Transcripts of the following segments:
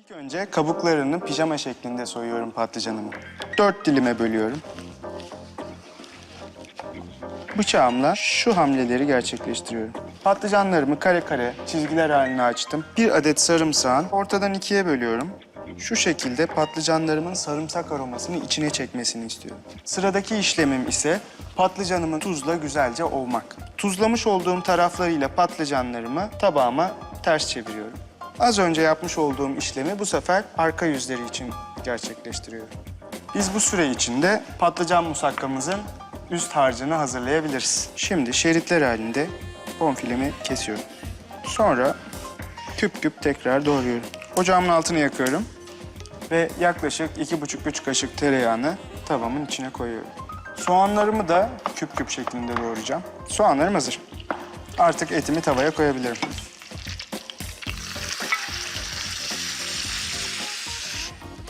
İlk önce kabuklarını pijama şeklinde soyuyorum patlıcanımı. Dört dilime bölüyorum. Bıçağımla şu hamleleri gerçekleştiriyorum. Patlıcanlarımı kare kare çizgiler haline açtım. Bir adet sarımsağın ortadan ikiye bölüyorum. Şu şekilde patlıcanlarımın sarımsak aromasını içine çekmesini istiyorum. Sıradaki işlemim ise patlıcanımı tuzla güzelce ovmak. Tuzlamış olduğum taraflarıyla patlıcanlarımı tabağıma ters çeviriyorum. Az önce yapmış olduğum işlemi bu sefer arka yüzleri için gerçekleştiriyorum. Biz bu süre içinde patlıcan musakkamızın üst harcını hazırlayabiliriz. Şimdi şeritler halinde bonfilemi kesiyorum. Sonra küp küp tekrar doğruyorum. Ocağımın altını yakıyorum ve yaklaşık iki buçuk üç kaşık tereyağını tavamın içine koyuyorum. Soğanlarımı da küp küp şeklinde doğrayacağım. Soğanlarım hazır. Artık etimi tavaya koyabilirim.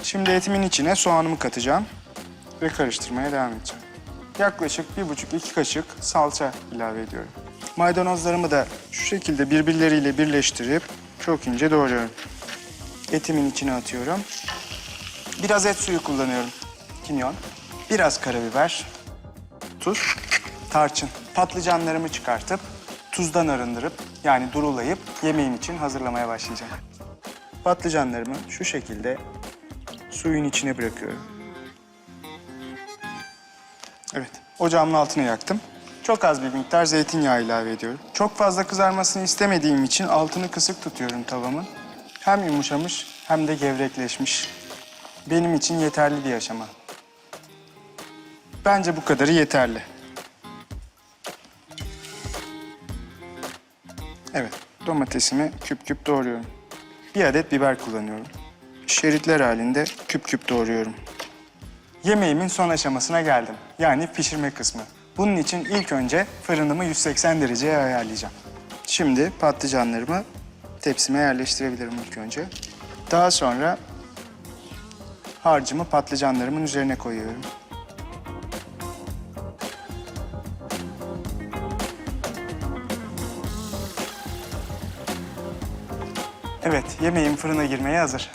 Şimdi etimin içine soğanımı katacağım ve karıştırmaya devam edeceğim. Yaklaşık bir buçuk iki kaşık salça ilave ediyorum. Maydanozlarımı da şu şekilde birbirleriyle birleştirip çok ince doğruyorum. Etimin içine atıyorum. Biraz et suyu kullanıyorum. Kimyon. Biraz karabiber. Tuz. Tarçın. Patlıcanlarımı çıkartıp tuzdan arındırıp yani durulayıp yemeğim için hazırlamaya başlayacağım. Patlıcanlarımı şu şekilde suyun içine bırakıyorum. Evet, ocağımın altını yaktım. Çok az bir miktar zeytinyağı ilave ediyorum. Çok fazla kızarmasını istemediğim için altını kısık tutuyorum tavamın. Hem yumuşamış hem de gevrekleşmiş. Benim için yeterli bir aşama. Bence bu kadarı yeterli. Evet, domatesimi küp küp doğruyorum. Bir adet biber kullanıyorum. Şeritler halinde küp küp doğruyorum. Yemeğimin son aşamasına geldim. Yani pişirme kısmı. Bunun için ilk önce fırınımı 180 dereceye ayarlayacağım. Şimdi patlıcanlarımı tepsime yerleştirebilirim ilk önce. Daha sonra harcımı patlıcanlarımın üzerine koyuyorum. Evet, yemeğim fırına girmeye hazır.